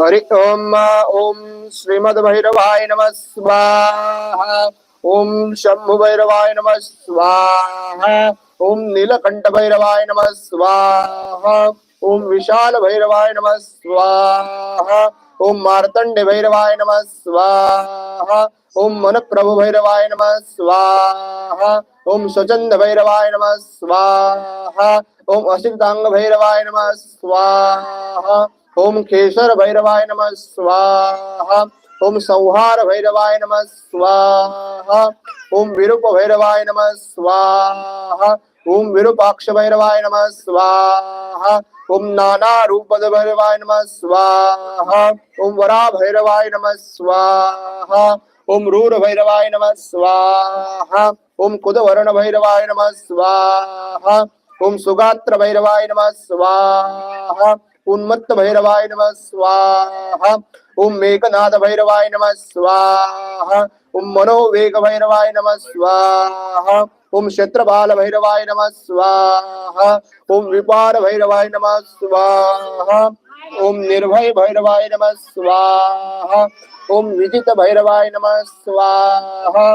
हरि ओम ओम श्रीमद भैरवाय नमः स्वाहा। ओम शंभु भैरवाय नमः स्वाहा। ओम नीलकंठ भैरवाय नमः स्वाहा। ओम विशाल भैरवाय नमः स्वाहा। ओम मार्तंड भैरवाय नमः स्वाहा। ओम मनप्रभु भैरवाय नमः। स्वाहा। ओम स्वचंद भैरवाय नमः। स्वाहा। ओम असितांग भैरवाय नमः। स्वाहा। ओम केशर भैरवाय नमः। स्वाहा। ओम संहार भैरवाय नमः। स्वाहा। ओम विरूप भैरवाय नमः। स्वाहा। ओम विरूपाक्ष भैरवाय नमः। स्वाहा। ओम नाना रूप भैरवाय नमः। स्वाहा। ओम वरा भैरवाय नमः। स्वाहा। ओम रूर भैरवाय नमः स्वाहा ओम कुदवर्ण भैरवाय नमः स्वाहा ओम सुगात्र भैरवाय नमः स्वाहा उन्मत्त भैरवाय नमः स्वाहा ओम मेघनाथ भैरवाय नमः स्वाहा ओम मनोवेग भैरवाय नमः स्वाहा ओम क्षत्रबाल भैरवाय नमः स्वाहा ओम विपार भैरवाय नमः स्वाहा ओम निर्भय भैरवाय नमः स्वाहा। ओम विजित भैरवाय नमः स्वाहा।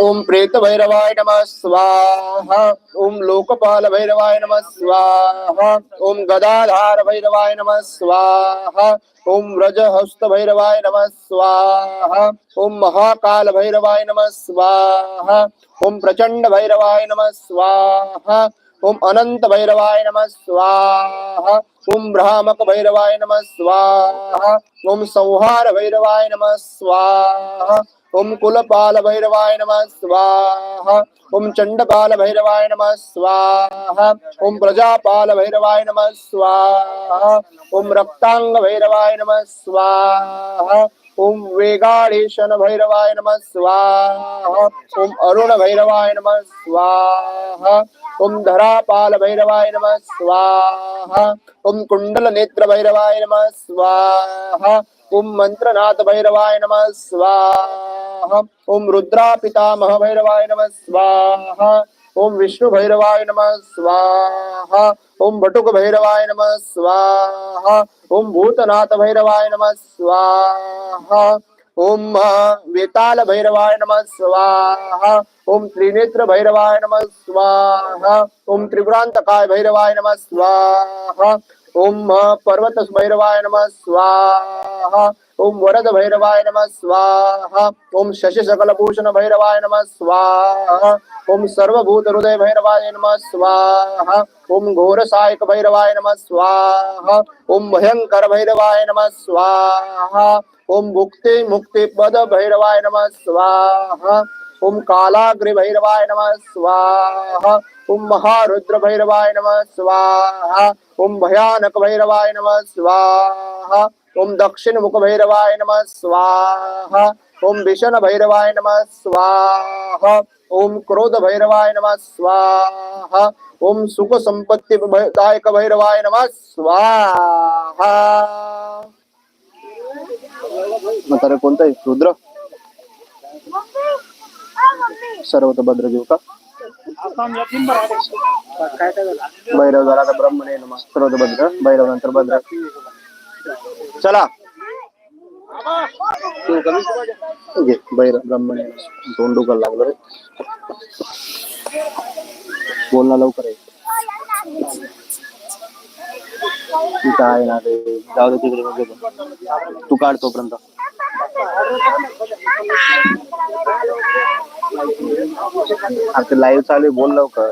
ओम प्रेत भैरवाय नमः स्वाहा। ओम लोकपाल भैरवाय नमः स्वाहा। ओम गदाधार भैरवाय नमः स्वाहा। ओम व्रज हस्त भैरवाय नमः स्वाहा। ओम महाकाल भैरवाय नमः स्वाहा। ओम प्रचंड भैरवाय नमः स्वाहा। ओम अनंत भैरवाय नमः स्वाहा। ओम भ्रामक भैरवाय नमः स्वाहा। ओम संहार भैरवाय नमः स्वाहा। ओम कुलपाल भैरवाय नमः स्वाहा। ओम चंडपाल भैरवाय नमः स्वाहा। ओम प्रजापाल भैरवाय नमः स्वाहा। ओम रक्तांग भैरवाय नमः स्वाहा। ओम वेगाळेशन भैरवाय नमः स्वाहा। ओम अरुण भैरवाय नमः स्वाहा। ओम धरापाल भैरवाय नमः। स्वाहा। ओम कुंडल नेत्र भैरवाय नमः। स्वाहा। ओम मंत्रनाथ भैरवाय नमः। स्वाहा। ओम रुद्रा पितामह भैरवाय नमः। स्वाहा। ओम विष्णु भैरवाय नमः। स्वाहा। ओम बटुक भैरवाय नमः। स्वाहा। ओम भूतनाथ भैरवाय नमः। स्वाहा। ओम वेताल भैरवाय नमः। स्वाहा। ओम त्रिनेत्र भैरवाय नमः स्वाहा। ओम त्रिपुरांतकाय भैरवाय नमः स्वाहा। ओम पर्वत भैरवाय नमः स्वाहा। ओम वरद भैरवाय नमः स्वाहा। ओम शशि सकल भूषण भैरवाय नमः स्वाहा। ओम सर्वभूत हृदय भैरवाय नमः स्वाहा। ओम घोर सायक भैरवाय नमः स्वाहा। ओम भयंकर भैरवाय नमः स्वाहा। ओम मुक्ति मुक्ति पद भैरवाय नमः स्वाहा। ओम कालाग्रि भैरवाय नम स्वाहा। ओम महारुद्र भैरवाय नम स्वाहा। ओम भयानक भैरवाय नम स्वाहा। ओम दक्षिण मुख भैरवाय नम स्वाहा। ओम भीषण भैरवाय नम स्वाहा। ओम क्रोध भैरवाय नम स्वाहा। ओम सुख संपत्ति दायक भैरवाय नम स्वाहा। म्हातारे, कोणता रुद्र? सर्वत घेऊ का। भैरव झाला तर नमः। सर्वत भद्र भैरव नंतर भद्र। चला। भैरव ब्रह्मणे रे। बोलणं लवकर आहे ना ते जाऊ दे तिकडे तू तोपर्यंत। आता लाईव्ह चालू बोल लवकर.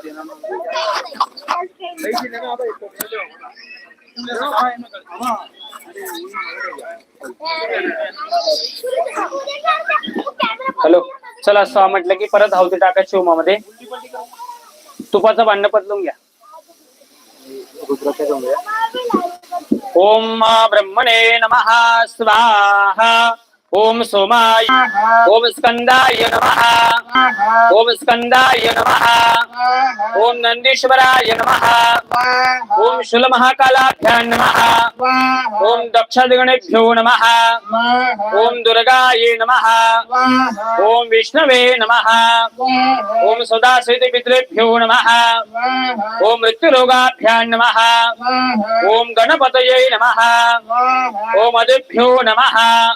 हॅलो चला असं म्हटलं की परत धावते टाकायची होमामध्ये तुपाचं भांड बदलून घ्या. ओम ब्रह्मणे नमः स्वाहा। ओम सोमाय ओम स्कंदाय नमः ओम स्कंदाय नमः ओम नंदीश्वराय नमः ओम शुल महाकालाभ्यां नमः स्वाहा ओम दक्षदिगणेभ्यो नमः स्वाहा ओम दुर्गायै नमः स्वाहा ओम विष्णवे नमः स्वाहा ओम सदाशिव पितृभ्यो नमः स्वाहा ओम मृत्युरोगाभ्यां नमः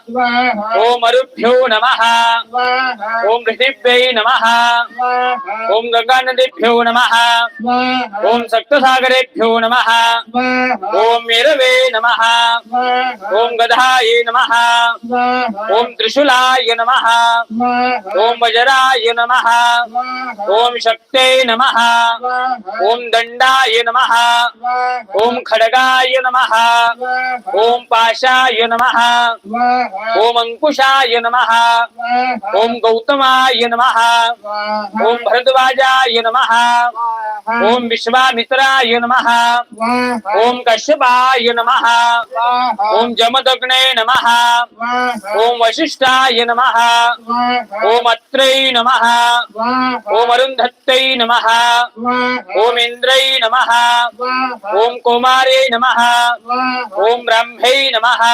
स्वाहा ओम गणपतये नमः ओम अदिभ्यो नमः ओम अरुभ्यो नमः ओम ऋषिभ्यै नमः ओम गंगानदीभ्यो नमः ओम सप्तसागरेभ्यो नमः ओम मेरवे नमः ओम गधाये नमः ओम त्रिशूलाय नमः ओम वज्राय नमः ओम शक्ते नमः ओम दंडाय नमः ओम खड्गाय नमः ओम पाशाय नमः ओम अंकुशाय नमः ओम गौतमाय नमः ओम भरद्वाजाय नमः ओम विश्वामित्राय नमः ओम कश्यपाय नमः ओम जमदग्ने नमः ओम वशिष्ठाय नमः ओम अत्रै नमः ओम अरुन्धत्तै नमः ओम इंद्रै नमः ओम कुमारे नमः ओम ब्रह्मै नमः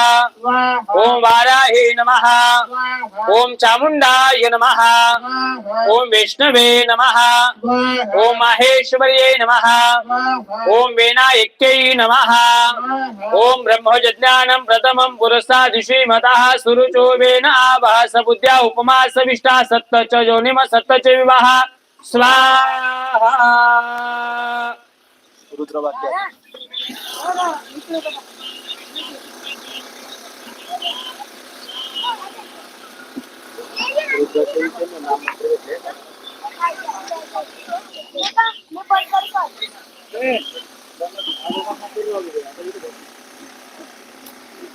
ओम वाराहे नमः स्वाहा ओम चामुण्डाय नमः। ओम विष्णवे नमः। ओम माहेश्वर्यै नमः। ओम विनायक्यै नमः। ओम ब्रह्मज्ञानं प्रथमं पुरस्तात् श्रीमतः सुरुचोवेन आवाह सबुद्ध्या उपमा सविष्टा सत्त च योनिम सत्त च विवाह। स्वाहा। रुद्रवाक्य। છે